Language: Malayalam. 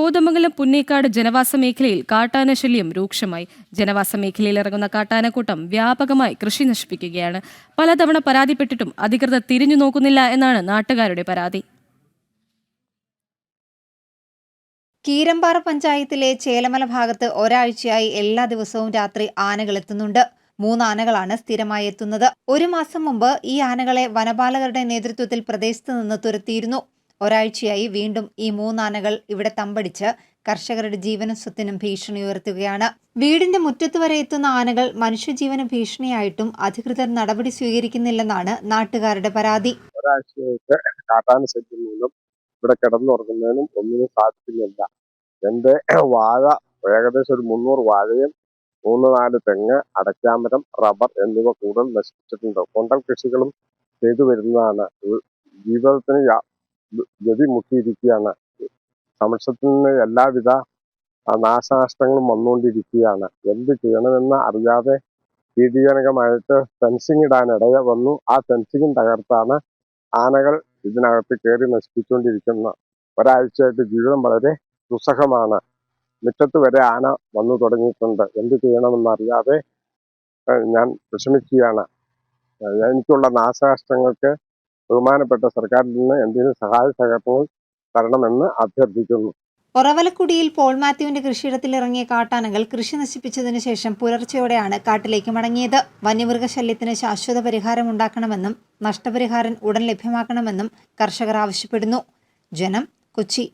കോതമംഗലം പുന്നേക്കാട് ജനവാസ മേഖലയിൽ കാട്ടാന ശല്യം രൂക്ഷമായി. ജനവാസ മേഖലയിൽ ഇറങ്ങുന്ന കാട്ടാനക്കൂട്ടം വ്യാപകമായി കൃഷി നശിപ്പിക്കുകയാണ്. പലതവണ പരാതിപ്പെട്ടിട്ടും അധികൃതർ തിരിഞ്ഞു നോക്കുന്നില്ല എന്നാണ് നാട്ടുകാരുടെ പരാതി. കീരമ്പാറ പഞ്ചായത്തിലെ ചേലമല ഭാഗത്ത് ഒരാഴ്ചയായി എല്ലാ ദിവസവും രാത്രി ആനകൾ എത്തുന്നുണ്ട്. മൂന്ന് ആനകളാണ് സ്ഥിരമായി എത്തുന്നത്. ഒരു മാസം മുമ്പ് ഈ ആനകളെ വനപാലകരുടെ നേതൃത്വത്തിൽ പ്രദേശത്ത് നിന്ന് തുരത്തിയിരുന്നു. ഒരാഴ്ചയായി വീണ്ടും ഈ മൂന്നാനകൾ ഇവിടെ തമ്പടിച്ച് കർഷകരുടെ ജീവനും സ്വത്തിനും ഭീഷണി ഉയർത്തുകയാണ്. വീടിന്റെ മുറ്റത്ത് വരെ എത്തുന്ന ആനകൾ മനുഷ്യജീവന് ഭീഷണിയായിട്ടും അധികൃതർ നടപടി സ്വീകരിക്കുന്നില്ലെന്നാണ് നാട്ടുകാരുടെ പരാതി. കാട്ടാന ഇവിടെ കിടന്നുറങ്ങുന്നതിനും ഒന്നിനും സാധിക്കുന്നില്ല. എന്റെ വാഴ ഏകദേശം ഒരു മുന്നൂറ് വാഴയും മൂന്ന് നാല് തെങ്ങ് അടയ്ക്കാമരം റബ്ബർ എന്നിവ കൂടുതൽ നശിപ്പിച്ചിട്ടുണ്ട്. കൊണ്ടൽ കൃഷികളും ചെയ്തു വരുന്നതാണ്. ജീവിതത്തിന് ഗതി മുട്ടിയിരിക്കുകയാണ് സമക്ഷത്തിന് എല്ലാവിധ നാശനഷ്ടങ്ങളും വന്നുകൊണ്ടിരിക്കുകയാണ്. എന്ത് ചെയ്യണമെന്ന് അറിയാതെ ഭീതിജനകമായിട്ട് ഫെൻസിങ് ഇടാൻ ഇടയ വന്നു. ആ ഫെൻസിങ്ങും തകർത്താണ് ആനകൾ ഇതിനകത്ത് കയറി നശിപ്പിച്ചുകൊണ്ടിരിക്കുന്ന ഒരാഴ്ചയായിട്ട് ജീവിതം വളരെ ദുസ്സഹമാണ്. മുറ്റത്ത് വരെ ആന വന്നു തുടങ്ങിയിട്ടുണ്ട്. എന്ത് ചെയ്യണമെന്നറിയാതെ ഞാൻ വിഷമിക്കുകയാണ്. എനിക്കുള്ള നാശനഷ്ടങ്ങൾക്ക് ബഹുമാനപ്പെട്ട സർക്കാരിൽ നിന്ന് എന്തെങ്കിലും സഹായ സഹകരണങ്ങൾ തരണമെന്ന് അഭ്യർത്ഥിക്കുന്നു. ഒറവലക്കുടിയിൽ പോൾ മാത്യുവിന്റെ കൃഷിയിടത്തിൽ ഇറങ്ങിയ കാട്ടാനകൾ കൃഷി നശിപ്പിച്ചതിനു ശേഷം പുലർച്ചെയോടെയാണ് കാട്ടിലേക്ക് മടങ്ങിയത്. വന്യമൃഗശല്യത്തിന് ശാശ്വത പരിഹാരം ഉണ്ടാക്കണമെന്നും നഷ്ടപരിഹാരം ഉടൻ ലഭ്യമാക്കണമെന്നും കർഷകർ ആവശ്യപ്പെടുന്നു. ജനം കൊച്ചി.